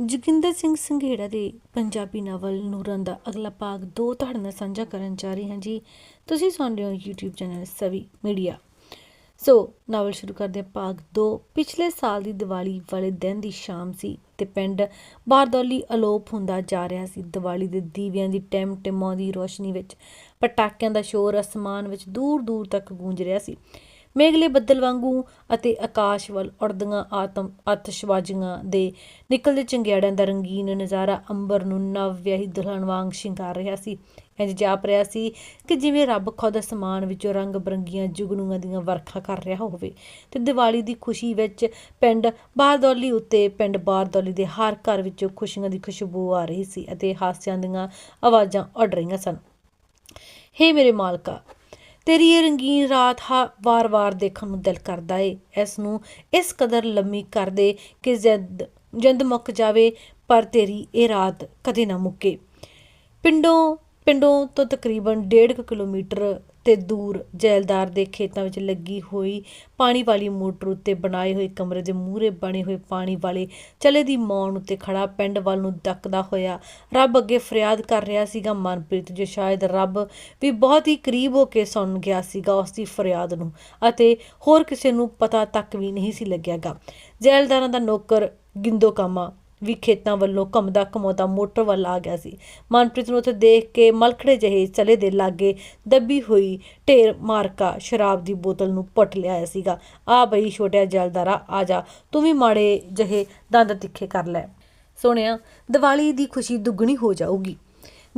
ਜੋਗਿੰਦਰ ਸਿੰਘ ਸੰਘੇੜਾ ਦੇ ਪੰਜਾਬੀ ਨਾਵਲ ਨੂਰਨ ਦਾ ਅਗਲਾ ਭਾਗ ਦੋ ਤੁਹਾਡੇ ਨਾਲ ਸਾਂਝਾ ਕਰਨ ਜਾ ਰਹੀ ਹਾਂ ਜੀ। ਤੁਸੀਂ ਸੁਣ ਰਹੇ ਹੋ YouTube channel Savi media. So novel ਸ਼ੁਰੂ ਕਰਦੇ ਹਾਂ ਭਾਗ 2 ਪਿਛਲੇ ਸਾਲ ਦੀ ਦੀਵਾਲੀ ਵਾਲੇ ਦਿਨ ਦੀ ਸ਼ਾਮ ਸੀ ਤੇ ਪਿੰਡ ਬਾਰਦੌਲੀ ਅਲੋਪ ਹੁੰਦਾ ਜਾ ਰਿਹਾ ਸੀ। ਦੀਵਾਲੀ ਦੇ ਦੀਵਿਆਂ ਦੀ ਟਿਮ ਟਿਮਾਉਂਦੀ ਰੋਸ਼ਨੀ ਵਿੱਚ ਪਟਾਕਿਆਂ ਦਾ ਸ਼ੋਰ ਅਸਮਾਨ ਵਿੱਚ ਦੂਰ ਦੂਰ ਤੱਕ ਗੂੰਜ ਰਿਹਾ ਸੀ। ਮੇਘਲੇ ਬੱਦਲ ਵਾਂਗੂ ਅਤੇ ਆਕਾਸ਼ ਵੱਲ ਉੜਦੀਆਂ ਆਤਮ ਆਤਿਸ਼ਬਾਜ਼ੀਆਂ ਦੇ ਨਿਕਲਦੇ ਚੰਗਿਆੜਿਆਂ ਦਾ ਰੰਗੀਨ ਨਜ਼ਾਰਾ ਅੰਬਰ ਨੂੰ ਨਵ ਵਿਆਹੀ ਦੁਲਹਨ ਵਾਂਗ ਸ਼ਿੰਗਾਰ ਰਿਹਾ ਸੀ। ਇੰਜ ਜਾਪ ਰਿਹਾ ਸੀ ਕਿ ਜਿਵੇਂ ਰੱਬ ਖੁਦ ਅਸਮਾਨ ਵਿੱਚੋਂ ਰੰਗ ਬਰੰਗੀਆਂ ਜੁਗਨੂਆਂ ਦੀਆਂ ਵਰਖਾ ਕਰ ਰਿਹਾ ਹੋਵੇ ਤੇ ਦੀਵਾਲੀ ਦੀ ਖੁਸ਼ੀ ਵਿੱਚ ਪਿੰਡ ਬਾਰਦੌਲੀ ਉੱਤੇ ਪਿੰਡ ਬਾਰਦੌਲੀ ਦੇ ਹਰ ਘਰ ਵਿੱਚੋਂ ਖੁਸ਼ੀਆਂ ਦੀ ਖੁਸ਼ਬੂ ਆ ਰਹੀ ਸੀ ਅਤੇ ਹਾਸਿਆਂ ਦੀਆਂ ਆਵਾਜ਼ਾਂ ਉੱਡ ਰਹੀਆਂ ਸਨ। ਹੇ ਮੇਰੇ ਮਾਲਕਾ ਤੇਰੀ ਇਹ ਰੰਗੀਨ ਰਾਤ ਹਾ ਵਾਰ-ਵਾਰ ਦੇਖਣ ਨੂੰ ਦਿਲ ਕਰਦਾ ਏ। ਇਸ ਨੂੰ ਇਸ ਕਦਰ ਲੰਮੀ ਕਰ ਦੇ ਕਿ ਜ਼ਦ, ਜਿੰਦ ਮੁੱਕ ਜਾਵੇ, ਪਰ ਤੇਰੀ ਇਹ ਰਾਤ ਕਦੇ ਨਾ ਮੁੱਕੇ। ਪਿੰਡੋਂ ਪਿੰਡੋਂ ਤੋਂ ਤਕਰੀਬਨ 1.5 ਕਿਲੋਮੀਟਰ ਤੇ ਦੂਰ ਜੈਲਦਾਰ ਦੇ ਖੇਤਾਂ ਵਿੱਚ ਲੱਗੀ ਹੋਈ ਪਾਣੀ ਵਾਲੀ ਮੋਟਰ ਉੱਤੇ ਬਣਾਏ ਹੋਏ ਕਮਰੇ ਦੇ ਮੂਹਰੇ ਬਣੇ ਹੋਏ ਪਾਣੀ ਵਾਲੇ ਚਲੇ ਦੀ ਮੌਣ ਉੱਤੇ ਖੜਾ ਪਿੰਡ ਵੱਲ ਨੂੰ ਤੱਕਦਾ ਹੋਇਆ। ਰੱਬ ਅੱਗੇ ਫਰਿਆਦ ਕਰ ਰਿਹਾ ਸੀਗਾ। ਮਨਪ੍ਰੀਤ ਜੋ ਸ਼ਾਇਦ ਰੱਬ ਵੀ ਬਹੁਤ ਹੀ ਕਰੀਬ ਹੋ ਕੇ ਸੁਣ ਗਿਆ ਸੀਗਾ ਉਸ ਦੀ ਫਰਿਆਦ ਨੂੰ ਅਤੇ ਹੋਰ ਕਿਸੇ ਨੂੰ ਪਤਾ ਤੱਕ ਵੀ ਨਹੀਂ ਸੀ ਲੱਗਿਆਗਾ। ਜੈਲਦਾਰਾਂ ਦਾ ਨੌਕਰ ਗਿੰਦੋ ਕਾਮਾ ਵੀ ਖੇਤਾਂ ਵੱਲੋਂ ਘੁੰਮਦਾ ਘਮਾਉਂਦਾ ਮੋਟਰ ਵੱਲ ਆ ਗਿਆ ਸੀ। ਮਨਪ੍ਰੀਤ ਨੂੰ ਉੱਥੇ ਦੇਖ ਕੇ ਮਲਖੜੇ ਜਿਹੇ ਚਲੇ ਦੇ ਲਾਗੇ ਦੱਬੀ ਹੋਈ ਢੇਰ ਮਾਰਕਾ ਸ਼ਰਾਬ ਦੀ ਬੋਤਲ ਨੂੰ ਪੁੱਟ ਲਿਆਇਆ ਸੀਗਾ। ਆ ਬਈ ਛੋਟਿਆ ਜੈਲਦਾਰਾ, ਆ ਜਾ, ਤੂੰ ਵੀ ਮਾੜੇ ਜਿਹੇ ਦੰਦ ਤਿੱਖੇ ਕਰ ਲੈ। ਸੋਹਣਿਆ, ਦੀਵਾਲੀ ਦੀ ਖੁਸ਼ੀ ਦੁੱਗਣੀ ਹੋ ਜਾਊਗੀ।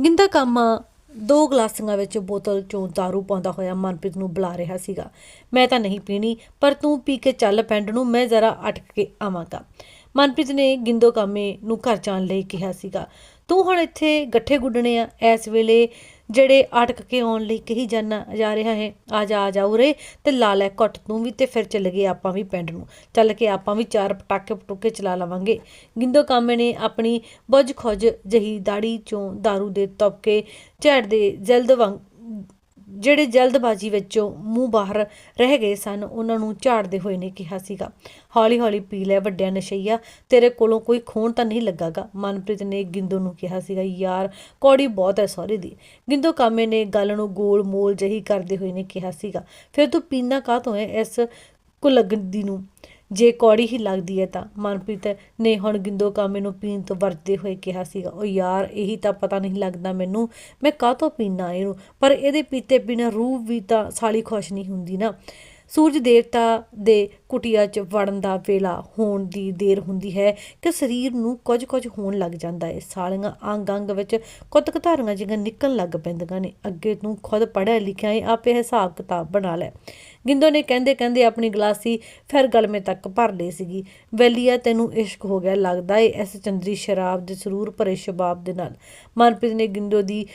ਗਿੰਦਾ ਕਾਮਾ, ਦੋ ਗਲਾਸਾਂ ਵਿੱਚ ਬੋਤਲ ਚੋਂ दारू ਪਾਉਂਦਾ ਹੋਇਆ ਮਨਪ੍ਰੀਤ ਨੂੰ ਬੁਲਾ ਰਿਹਾ ਸੀਗਾ। ਮੈਂ ਤਾਂ ਨਹੀਂ ਪੀਣੀ, ਪਰ ਤੂੰ ਪੀ ਕੇ ਚੱਲ ਪਿੰਡ ਨੂੰ, ਮੈਂ ਜ਼ਰਾ ਅਟਕ ਕੇ ਆਵਾਂਗਾ। ਮਨਪ੍ਰੀਤ ਨੇ ਗਿੰਦੋ ਕਾਮੇ ਨੂੰ ਘਰ ਜਾਣ ਲਈ ਕਿਹਾ ਸੀਗਾ। ਤੂੰ ਹੁਣ ਇੱਥੇ ਗੱਠੇ ਗੁੱਡਣੇ ਆ। ਇਸ ਵੇਲੇ ਜਿਹੜੇ ਅਟਕ ਕੇ ਆਉਣ ਲਈ ਕਹੀ ਜਾਣਾ ਜਾ ਰਿਹਾ ਹੈ, ਆ ਜਾ ਆ ਜਾ ਉਰੇ ਤੇ ਲਾ ਲੈ ਘੁੱਟ ਤੂੰ ਵੀ ਤੇ ਫਿਰ ਚੱਲ ਗਏ ਆਪਾਂ ਵੀ ਪਿੰਡ ਨੂੰ। ਚੱਲ ਕੇ ਆਪਾਂ ਵੀ ਚਾਰ ਪਟਾਕੇ ਪਟੂਕੇ ਚਲਾ ਲਵਾਂਗੇ। ਗਿੰਦੋ ਕਾਮੇ ਨੇ ਆਪਣੀ ਬੁੱਝ ਖੁੱਝ ਜਹੀ ਦਾੜੀ ਚੋਂ दारू ਦੇ ਤਪਕੇ ਝੜਦੇ ਜਲਦ ਵਾਂਗ ਜਿਹੜੇ ਜਲਦਬਾਜ਼ੀ ਵਿੱਚੋਂ ਮੂੰਹ ਬਾਹਰ ਰਹਿ ਗਏ ਸਨ, ਉਹਨਾਂ ਨੂੰ ਝਾੜਦੇ ਹੋਏ ਨੇ ਕਿਹਾ ਸੀਗਾ ਹੌਲੀ ਹੌਲੀ ਪੀ ਲੈ ਵੱਡਿਆ ਨਸ਼ਈਆ, ਤੇਰੇ ਕੋਲੋਂ ਕੋਈ ਖੂਨ ਤਾਂ ਨਹੀਂ ਲੱਗਾਗਾ। ਮਨਪ੍ਰੀਤ ਨੇ ਗਿੰਦੋ ਨੂੰ ਕਿਹਾ ਸੀਗਾ, ਯਾਰ, ਕੌੜੀ ਬਹੁਤ ਹੈ ਸਹੁਰੇ ਦੀ। ਗਿੰਦੋ ਕਾਮੇ ਨੇ ਗੱਲ ਨੂੰ ਗੋਲ ਮੋਲ ਜਹੀ ਕਰਦੇ ਹੋਏ ਨੇ ਕਿਹਾ ਸੀਗਾ, ਫਿਰ ਤੂੰ ਪੀਣਾ ਕਾਹਤੋਂ ਹੈ ਇਸ ਕੁਲਗਦੀ ਨੂੰ? ਜੇ ਕੌੜੀ ਹੀ ਲੱਗਦੀ ਹੈ ਤਾਂ। ਮਨਪ੍ਰੀਤ ਨੇ ਹੁਣ ਗਿੰਦੋ ਕਾਮੇ ਨੂੰ ਪੀਣ ਤੋਂ ਵਰਜਦੇ ਹੋਏ ਕਿਹਾ ਸੀਗਾ ਉਹ ਯਾਰ, ਇਹੀ ਤਾਂ ਪਤਾ ਨਹੀਂ ਲੱਗਦਾ ਮੈਨੂੰ, ਮੈਂ ਕਾਹਤੋਂ ਪੀਣਾ ਇਹਨੂੰ? ਪਰ ਇਹਦੇ ਪੀਤੇ ਬਿਨਾ ਰੂਹ ਵੀ ਤਾਂ ਸਾਲੀ ਖੁਸ਼ ਨਹੀਂ ਹੁੰਦੀ ਨਾ। ਸੂਰਜ ਦੇਵਤਾ ਦੇ ਕੁਟਿਆ 'ਚ ਵੜਨ ਦਾ ਵੇਲਾ ਹੋਣ ਦੀ ਦੇਰ ਹੁੰਦੀ ਹੈ ਕਿ ਸਰੀਰ ਨੂੰ ਕੁਝ ਕੁਝ ਹੋਣ ਲੱਗ ਜਾਂਦਾ ਹੈ। ਸਾਲੀਆਂ ਅੰਗ ਅੰਗ ਵਿੱਚ ਕੁੱਤ ਘਤਾਰੀਆਂ ਜਿਹੀਆਂ ਨਿਕਲਣ ਲੱਗ ਪੈਂਦੀਆਂ ਨੇ। ਅੱਗੇ ਤੂੰ ਖੁਦ ਪੜ੍ਹਿਆ ਲਿਖਿਆ ਹੈ ਆਪੇ ਹਿਸਾਬ ਕਿਤਾਬ ਬਣਾ ਲੈ। ਗਿੰਦੋ ਨੇ ਕਹਿੰਦੇ ਕਹਿੰਦੇ ਆਪਣੀ ਗਲਾਸੀ ਫਿਰ ਗਲਮੇ ਤੱਕ ਭਰ ਲਈ ਸੀਗੀ। ਵੈਲੀਆ, ਤੈਨੂੰ ਇਸ਼ਕ ਹੋ ਗਿਆ ਲੱਗਦਾ ਏ ਇਸ ਚੰਦਰੀ ਸ਼ਰਾਬ ਦੇ ਸਰੂਰ ਭਰੇ ਸ਼ਬਾਬ ਦੇ ਨਾਲ। ਮਨਪ੍ਰੀਤ ਨੇ ਗਿੰਦੋ ਦੀ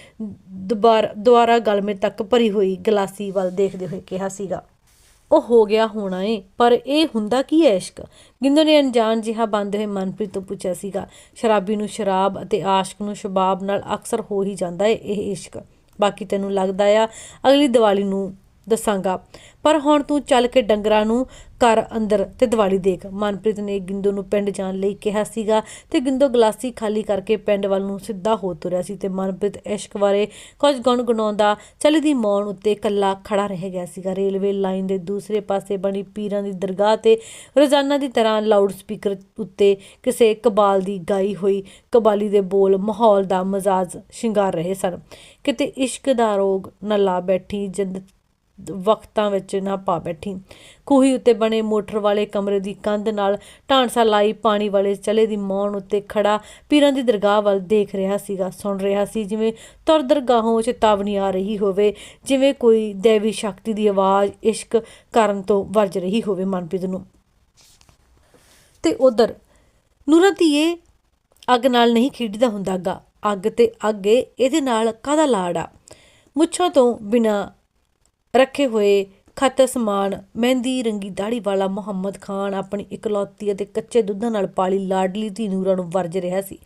ਦੁਬਾਰਾ ਦੁਆਰਾ ਗਲਮੇ ਤੱਕ ਭਰੀ ਹੋਈ ਗਲਾਸੀ ਵੱਲ ਦੇਖਦੇ ਹੋਏ ਕਿਹਾ ਸੀਗਾ, ਉਹ ਹੋ ਗਿਆ ਹੋਣਾ ਏ, ਪਰ ਇਹ ਹੁੰਦਾ ਕੀ ਹੈ ਇਸ਼ਕ? ਗਿੰਦੋ ਨੇ ਅਣਜਾਣ ਜਿਹਾ ਬੰਦ ਹੋਏ ਮਨਪ੍ਰੀਤ ਤੋਂ ਪੁੱਛਿਆ ਸੀਗਾ, ਸ਼ਰਾਬੀ ਨੂੰ ਸ਼ਰਾਬ ਅਤੇ ਆਸ਼ਕ ਨੂੰ ਸ਼ਬਾਬ ਨਾਲ ਅਕਸਰ ਹੋ ਹੀ ਜਾਂਦਾ ਏ ਇਹ ਇਸ਼ਕ। ਬਾਕੀ ਤੈਨੂੰ ਲੱਗਦਾ ਆ ਅਗਲੀ ਦੀਵਾਲੀ ਨੂੰ ਦੱਸਾਂਗਾ। ਪਰ ਹੁਣ ਤੂੰ ਚੱਲ ਕੇ ਡੰਗਰਾਂ ਨੂੰ ਘਰ ਅੰਦਰ ਤੇ ਦੀਵਾਲੀ ਦੇਖ। ਮਨਪ੍ਰੀਤ ਨੇ ਗਿੰਦੋ ਨੂੰ ਪਿੰਡ ਜਾਣ ਲਈ ਕਿਹਾ ਸੀਗਾ ਤੇ ਗਿੰਦੋ ਗਲਾਸੀ ਖਾਲੀ ਕਰਕੇ ਪਿੰਡ ਵੱਲ ਨੂੰ ਸਿੱਧਾ ਹੋ ਤੁਰਿਆ ਸੀ ਤੇ ਮਨਪ੍ਰੀਤ ਇਸ਼ਕ ਬਾਰੇ ਕੁਝ ਗੁਣ ਗੁਣਾਉਂਦਾ ਚੱਲਦੀ ਮੌਣ ਉੱਤੇ ਇਕੱਲਾ ਖੜਾ ਰਹਿ ਗਿਆ ਸੀਗਾ। ਰੇਲਵੇ ਲਾਈਨ ਦੇ ਦੂਸਰੇ ਪਾਸੇ ਬਣੀ ਪੀਰਾਂ ਦੀ ਦਰਗਾਹ ਤੇ ਰੋਜ਼ਾਨਾ ਦੀ ਤਰ੍ਹਾਂ ਲਾਊਡ ਸਪੀਕਰ ਉੱਤੇ ਕਿਸੇ ਕਬਾਲ ਦੀ ਗਾਈ ਹੋਈ ਕਬਾਲੀ ਦੇ ਬੋਲ, ਮਾਹੌਲ ਦਾ ਮਜ਼ਾਜ ਸ਼ਿੰਗਾਰ ਰਹੇ ਸਨ। ਕਿਤੇ ਇਸ਼ਕ ਦਾ ਰੋਗ ਨਾ ਲਾ ਬੈਠੀ ਜਿੰਦ ਵਕਤਾਂ ਵਿੱਚ ਨਾ ਪਾ ਬੈਠੀ। ਖੂਹੀ ਉੱਤੇ ਬਣੇ ਮੋਟਰ ਵਾਲੇ ਕਮਰੇ ਦੀ ਕੰਧ ਨਾਲ ਢਾਂਸਾ ਲਾਈ ਪਾਣੀ ਵਾਲੇ ਚਲੇ ਦੀ ਮੌਣ ਉੱਤੇ ਖੜਾ ਪੀਰਾਂ ਦੀ ਦਰਗਾਹ ਵੱਲ ਦੇਖ ਰਿਹਾ ਸੀਗਾ। ਸੁਣ ਰਿਹਾ ਸੀ ਜਿਵੇਂ ਤੁਰ ਦਰਗਾਹੋਂ ਚੇਤਾਵਨੀ ਆ ਰਹੀ ਹੋਵੇ, ਜਿਵੇਂ ਕੋਈ ਦੇਵੀ ਸ਼ਕਤੀ ਦੀ ਆਵਾਜ਼ ਇਸ਼ਕ ਕਰਨ ਤੋਂ ਵਰਜ ਰਹੀ ਹੋਵੇ ਮਨਪ੍ਰੀਤ ਨੂੰ। ਤੇ ਉਧਰ ਨੂਰਤੀਏ ਅੱਗ ਨਾਲ ਨਹੀਂ ਖੇਡਦਾ ਹੁੰਦਾਗਾ ਅੱਗ ਤੇ ਅੱਗੇ ਇਹਦੇ ਨਾਲ ਕਾਹਦਾ ਲਾੜ ਆ? ਮੁੱਛਾਂ ਤੋਂ ਬਿਨਾ ਰੱਖੇ ਹੋਏ ਖਤ ਸਮਾਨ, ਮਹਿੰਦੀ ਰੰਗੀ ਦਾੜੀ ਵਾਲਾ ਮੁਹੰਮਦ ਖਾਨ ਆਪਣੀ ਇਕਲੌਤੀ ਅਤੇ ਕੱਚੇ ਦੁੱਧਾਂ ਨਾਲ ਪਾਲੀ ਲਾਡਲੀ ਧੀ ਨੂਰਾਂ ਨੂੰ ਵਰਜ ਰਿਹਾ ਸੀ,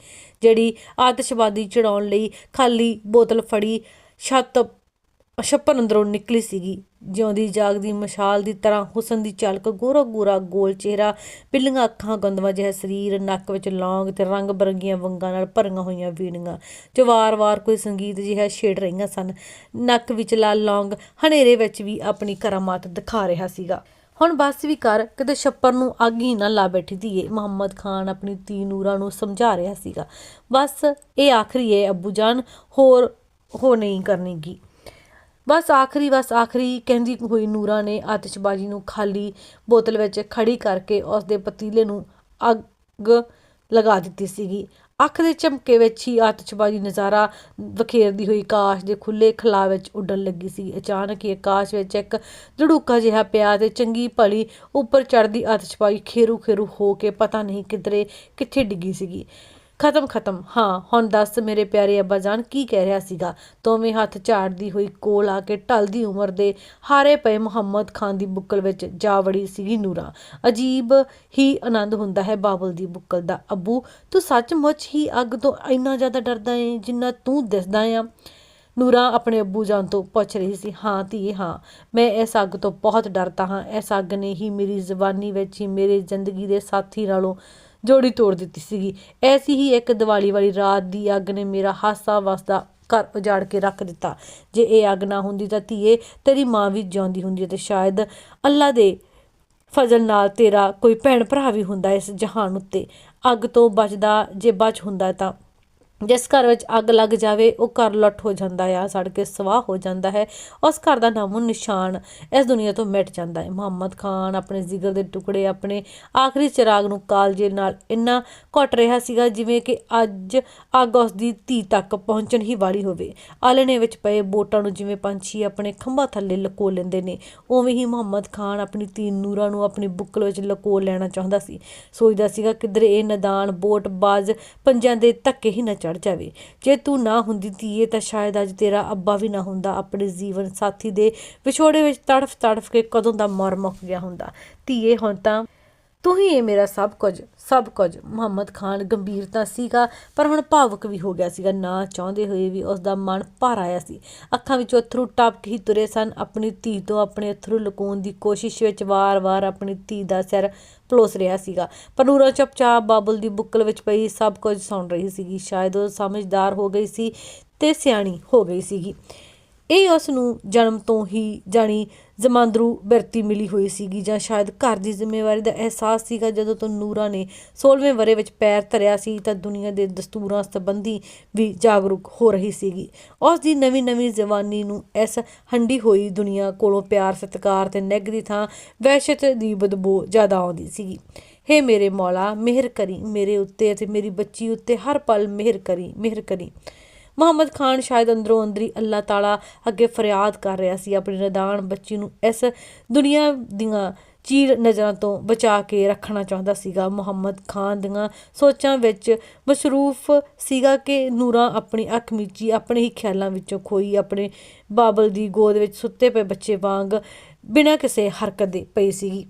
ਜਿਹੜੀ ਆਤਿਸ਼ਬਾਜ਼ੀ ਚੜਾਉਣ ਲਈ ਖਾਲੀ ਬੋਤਲ ਫੜੀ, ਛੱਤ ਛੱਪਰ ਅੰਦਰੋਂ ਨਿਕਲੀ ਸੀਗੀ। ਜਿਉਂਦੀ ਜਾਗਦੀ ਮਸ਼ਾਲ ਦੀ ਤਰ੍ਹਾਂ ਹੁਸਨ ਦੀ ਝਲਕ ਗੋਰਾ ਗੋਰਾ ਗੋਲ ਚਿਹਰਾ, ਪਿੱਲੀਆਂ ਅੱਖਾਂ ਗੰਦਵਾ ਜਿਹਾ ਸਰੀਰ, ਨੱਕ ਵਿੱਚ ਲੌਂਗ ਤੇ ਰੰਗ ਬਰੰਗੀਆਂ ਵੰਗਾਂ ਨਾਲ ਭਰੀਆਂ ਹੋਈਆਂ ਵੀਣੀਆਂ। ਜੋ ਵਾਰ-ਵਾਰ ਕੋਈ ਸੰਗੀਤ ਜਿਹਾ ਛੇੜ ਰਹੀਆਂ ਸਨ। ਨੱਕ ਵਿਚਲਾ ਲੌਂਗ, ਹਨੇਰੇ ਵਿੱਚ ਵੀ ਆਪਣੀ ਕਰਾਮਾਤ ਦਿਖਾ ਰਿਹਾ ਸੀਗਾ। ਹੁਣ ਬਸ ਵੀ ਕਰ, ਕਿਤੇ ਛੱਪਰ ਨੂੰ ਅੱਗ ਹੀ ਨਾ ਲਾ ਬੈਠੀ ਧੀਏ, ਮੁਹੰਮਦ ਖਾਨ ਆਪਣੀ ਧੀ ਨੂਰਾ ਨੂੰ ਸਮਝਾ ਰਿਹਾ ਸੀਗਾ। ਬਸ ਇਹ ਆਖਰੀ ਹੈ ਅੱਬੂ ਜਾਨ, ਹੋਰ ਹੋ ਨਹੀਂ ਕਰਨੀਗੀ। ਬਸ ਆਖਰੀ ਬਸ ਆਖਰੀ, ਕਹਿੰਦੀ ਹੋਈ ਨੂਰਾ ਨੇ ਆਤਿਸ਼ਬਾਜ਼ੀ ਨੂੰ ਖਾਲੀ ਬੋਤਲ ਵਿੱਚ ਖੜੀ ਕਰਕੇ ਉਸ ਦੇ ਪਤੀਲੇ ਨੂੰ ਅੱਗ ਲਗਾ ਦਿੱਤੀ ਸੀਗੀ। ਅੱਖ ਦੇ ਝਮਕੇ ਵਿੱਚ ਹੀ ਆਤਿਸ਼ਬਾਜ਼ੀ ਨਜ਼ਾਰਾ ਵਖੇਰਦੀ ਹੋਈ ਆਕਾਸ਼ ਦੇ ਖੁੱਲੇ ਖਲਾ ਵਿੱਚ ਉੱਡਣ ਲੱਗੀ ਸੀ। ਅਚਾਨਕ ਹੀ ਆਕਾਸ਼ ਵਿੱਚ ਇੱਕ ਝੜੂਕਾ ਜਿਹਾ ਪਿਆ ਤੇ ਚੰਗੀ ਭਲੀ ਉੱਪਰ ਚੜਦੀ ਆਤਿਸ਼ਬਾਜ਼ੀ ਖੇਰੂ ਖੇਰੂ ਹੋ ਕੇ ਪਤਾ ਨਹੀਂ ਕਿਧਰੇ, ਕਿੱਥੇ ਡਿੱਗੀ ਸੀਗੀ। ਖਤਮ ਖਤਮ। ਹਾਂ, ਹੁਣ ਦੱਸ ਮੇਰੇ ਪਿਆਰੇ ਅੱਬਾ ਜਾਨ, ਕੀ ਕਹਿ ਰਿਹਾ ਸੀਗਾ? ਤੋਵੇਂ ਹੱਥ ਝਾੜਦੀ ਹੋਈ ਕੋਲ ਆ ਕੇ ਢਲਦੀ ਉਮਰ ਦੇ ਹਾਰੇ ਪਏ ਮੁਹੰਮਦ ਖਾਨ ਦੀ ਬੁੱਕਲ ਵਿੱਚ ਜਾ ਵੜੀ ਸੀਗੀ ਨੂਰਾ। ਅਜੀਬ ਹੀ ਆਨੰਦ ਹੁੰਦਾ ਹੈ ਬਾਬਲ ਦੀ ਬੁੱਕਲ ਦਾ। ਅੱਬੂ, ਤੂੰ ਸੱਚਮੁੱਚ ਹੀ ਅੱਗ ਤੋਂ ਇੰਨਾ ਜ਼ਿਆਦਾ ਡਰਦਾ ਏ, ਜਿੰਨਾ ਤੂੰ ਦਿਸਦਾ ਆ ਨੂਰਾ ਆਪਣੇ ਅੱਬੂ ਜਾਨ ਤੋਂ ਪੁੱਛ ਰਹੀ ਸੀ। ਹਾਂ ਧੀਏ ਹਾਂ। ਮੈਂ ਇਸ ਅੱਗ ਤੋਂ ਬਹੁਤ ਡਰਦਾ ਹਾਂ। ਇਸ ਅੱਗ ਨੇ ਹੀ ਮੇਰੀ ਜ਼ਬਾਨੀ ਵਿੱਚ ਹੀ ਮੇਰੇ ਜ਼ਿੰਦਗੀ ਦੇ ਸਾਥੀ ਨਾਲੋਂ ਜੋੜੀ ਤੋੜ ਦਿੱਤੀ ਸੀਗੀ। ਐਸੀ ਹੀ ਇੱਕ ਦੀਵਾਲੀ ਵਾਲੀ ਰਾਤ ਦੀ ਅੱਗ ਨੇ ਮੇਰਾ ਹਾਸਾ ਵਸਦਾ ਘਰ ਉਜਾੜ ਕੇ ਰੱਖ ਦਿੱਤਾ। ਜੇ ਇਹ ਅੱਗ ਨਾ ਹੁੰਦੀ ਤਾਂ ਧੀਏ, ਤੇਰੀ ਮਾਂ ਵੀ ਜਿਉਂਦੀ ਹੁੰਦੀ ਤੇ ਸ਼ਾਇਦ ਅੱਲਾ ਦੇ ਫਜ਼ਲ ਨਾਲ ਤੇਰਾ ਕੋਈ ਭੈਣ ਭਰਾ ਵੀ ਹੁੰਦਾ ਇਸ ਜਹਾਨ ਉੱਤੇ। ਅੱਗ ਤੋਂ ਬਚਦਾ, ਜੇ ਬਚ ਹੁੰਦਾ ਤਾਂ ਜਿਸ ਘਰ ਵਿੱਚ ਅੱਗ ਲੱਗ ਜਾਵੇ, ਉਹ ਘਰ ਲੁੱਟ ਹੋ ਜਾਂਦਾ ਆ ਸੜ ਕੇ ਸਵਾਹ ਹੋ ਜਾਂਦਾ ਹੈ, ਉਸ ਘਰ ਦਾ ਨਾਮੋ ਨਿਸ਼ਾਨ ਇਸ ਦੁਨੀਆ ਤੋਂ ਮਿਟ ਜਾਂਦਾ ਹੈ। ਮੁਹੰਮਦ ਖਾਨ ਆਪਣੇ ਜਿਗਰ ਦੇ ਟੁਕੜੇ, ਆਪਣੇ ਆਖਰੀ ਚਿਰਾਗ ਨੂੰ ਕਾਲਜੇ ਨਾਲ ਇੰਨਾ ਘੁੱਟ ਰਿਹਾ ਸੀਗਾ, ਜਿਵੇਂ ਕਿ ਅੱਜ ਅੱਗ ਉਸ ਦੀ ਧੀ ਤੱਕ ਪਹੁੰਚਣ ਹੀ ਵਾਲੀ ਹੋਵੇ। ਆਲਣੇ ਵਿੱਚ ਪਏ ਬੋਟਾਂ ਨੂੰ ਜਿਵੇਂ ਪੰਛੀ ਆਪਣੇ ਖੰਭਾਂ ਥੱਲੇ ਲਕੋ ਲੈਂਦੇ ਨੇ, ਉਵੇਂ ਹੀ ਮੁਹੰਮਦ ਖਾਨ ਆਪਣੀ ਧੀ ਨੂਰਾ ਨੂੰ ਆਪਣੀ ਬੁੱਕਲ ਵਿੱਚ ਲਕੋ ਲੈਣਾ ਚਾਹੁੰਦਾ ਸੀ। ਸੋਚਦਾ ਸੀਗਾ, ਕਿਧਰੇ ਇਹ ਨਦਾਨ, ਬੋਟ, ਬਾਜ਼, ਪੰਜਾਂ ਦੇ ਧੱਕੇ ਹੀ ਨਾ ਚੜ ਜਾਵੇ। ਜੇ ਤੂੰ ਨਾ ਹੁੰਦੀ ਧੀਏ, ਤਾਂ ਸ਼ਾਇਦ ਅੱਜ ਤੇਰਾ ਅੱਬਾ ਵੀ ਨਾ ਹੁੰਦਾ। ਆਪਣੇ ਜੀਵਨ ਸਾਥੀ ਦੇ ਵਿਛੋੜੇ ਵਿੱਚ ਤੜਫ ਤੜਫ ਕੇ ਕਦੋਂ ਦਾ ਮਰ ਮੁੱਕ ਗਿਆ ਹੁੰਦਾ। ਧੀਏ, ਹੁਣ ਤਾਂ ਤੂੰ ਹੀ ਇਹ ਮੇਰਾ ਸਭ ਕੁਝ ਸਭ ਕੁਝ। ਮੁਹੰਮਦ ਖਾਨ ਗੰਭੀਰ ਤਾਂ ਸੀਗਾ, ਪਰ ਹੁਣ ਭਾਵੁਕ ਵੀ ਹੋ ਗਿਆ ਸੀਗਾ। ਨਾ ਚਾਹੁੰਦੇ ਹੋਏ ਵੀ ਉਸ ਦਾ ਮਨ ਭਰ ਆਇਆ ਸੀ। ਅੱਖਾਂ ਵਿੱਚੋਂ ਅਥਰੂ ਟਪਕ ਹੀ ਤੁਰੇ ਸਨ। ਆਪਣੀ ਧੀ ਤੋਂ ਆਪਣੇ ਅਥਰੂ ਲੁਕਾਉਣ ਦੀ ਕੋਸ਼ਿਸ਼ ਵਿੱਚ ਵਾਰ-ਵਾਰ ਆਪਣੀ ਧੀ ਦਾ ਸਿਰ ਪਲੋਸ ਰਿਹਾ ਸੀਗਾ। ਪਰ ਨੂਰਾ ਚੁੱਪਚਾਪ ਬਾਬੁਲ ਦੀ ਬੁੱਕਲ ਵਿੱਚ ਪਈ ਸਭ ਕੁਝ ਸੁਣ ਰਹੀ ਸੀਗੀ। ਸ਼ਾਇਦ ਉਹ ਸਮਝਦਾਰ ਹੋ ਗਈ ਸੀ ਤੇ ਸਿਆਣੀ ਹੋ ਗਈ ਸੀਗੀ। ਇਹ ਉਸ ਨੂੰ ਜਨਮ ਤੋਂ ਹੀ ਜਾਣੀ ਜ਼ਮਾਂਦਰੂ ਬਿਰਤੀ ਮਿਲੀ ਹੋਈ ਸੀਗੀ ਜਾਂ ਸ਼ਾਇਦ ਘਰ ਦੀ ਜ਼ਿੰਮੇਵਾਰੀ ਦਾ ਅਹਿਸਾਸ ਸੀਗਾ ਜਦੋਂ ਤੋਂ ਨੂਰਾ ਨੇ 16ਵੇਂ ਵਰੇ ਵਿੱਚ ਪੈਰ ਧਰਿਆ ਸੀ ਤਾਂ ਦੁਨੀਆ ਦੇ ਦਸਤੂਰਾਂ ਸੰਬੰਧੀ ਵੀ ਜਾਗਰੂਕ ਹੋ ਰਹੀ ਸੀਗੀ। ਉਸ ਦੀ ਨਵੀਂ ਨਵੀਂ ਜਵਾਨੀ ਨੂੰ ਇਸ ਹੰਡੀ ਹੋਈ ਦੁਨੀਆ ਕੋਲੋਂ ਪਿਆਰ, ਸਤਿਕਾਰ ਤੇ ਨਿੱਘ ਦੀ ਥਾਂ ਵਹਿਸ਼ਤ ਦੀ ਬਦਬੂ ਜ਼ਿਆਦਾ ਆਉਂਦੀ ਸੀਗੀ। ਹੇ ਮੇਰੇ ਮੌਲਾ, ਮਿਹਰ ਕਰੀ ਮੇਰੇ ਉੱਤੇ ਅਤੇ ਮੇਰੀ ਬੱਚੀ ਉੱਤੇ ਹਰ ਪਲ ਮਿਹਰ ਕਰੀ ਮਿਹਰ ਕਰੀ। ਮੁਹੰਮਦ ਖਾਨ ਸ਼ਾਇਦ ਅੰਦਰੋਂ ਅੰਦਰੀ ਅੱਲਾਹ ਤਾਲਾ ਅੱਗੇ ਫਰਿਆਦ ਕਰ ਰਿਹਾ ਸੀ, ਆਪਣੀ ਨਦਾਨ ਬੱਚੀ ਨੂੰ ਇਸ ਦੁਨੀਆ ਦੀਆਂ ਚੀਰ ਨਜ਼ਰਾਂ ਤੋਂ ਬਚਾ ਕੇ ਰੱਖਣਾ ਚਾਹੁੰਦਾ ਸੀਗਾ। ਮੁਹੰਮਦ ਖਾਨ ਦੀਆਂ ਸੋਚਾਂ ਵਿੱਚ ਮਸਰੂਫ ਸੀਗਾ ਕਿ ਨੂਰਾ ਆਪਣੀ ਅੱਖ ਮੀਚੀ, ਆਪਣੇ ਹੀ ਖਿਆਲਾਂ ਵਿੱਚੋਂ ਖੋਈ, ਆਪਣੇ ਬਾਬਲ ਦੀ ਗੋਦ ਵਿੱਚ ਸੁੱਤੇ ਪਏ ਬੱਚੇ ਵਾਂਗ ਬਿਨਾਂ ਕਿਸੇ ਹਰਕਤ ਦੇ ਪਈ ਸੀਗੀ।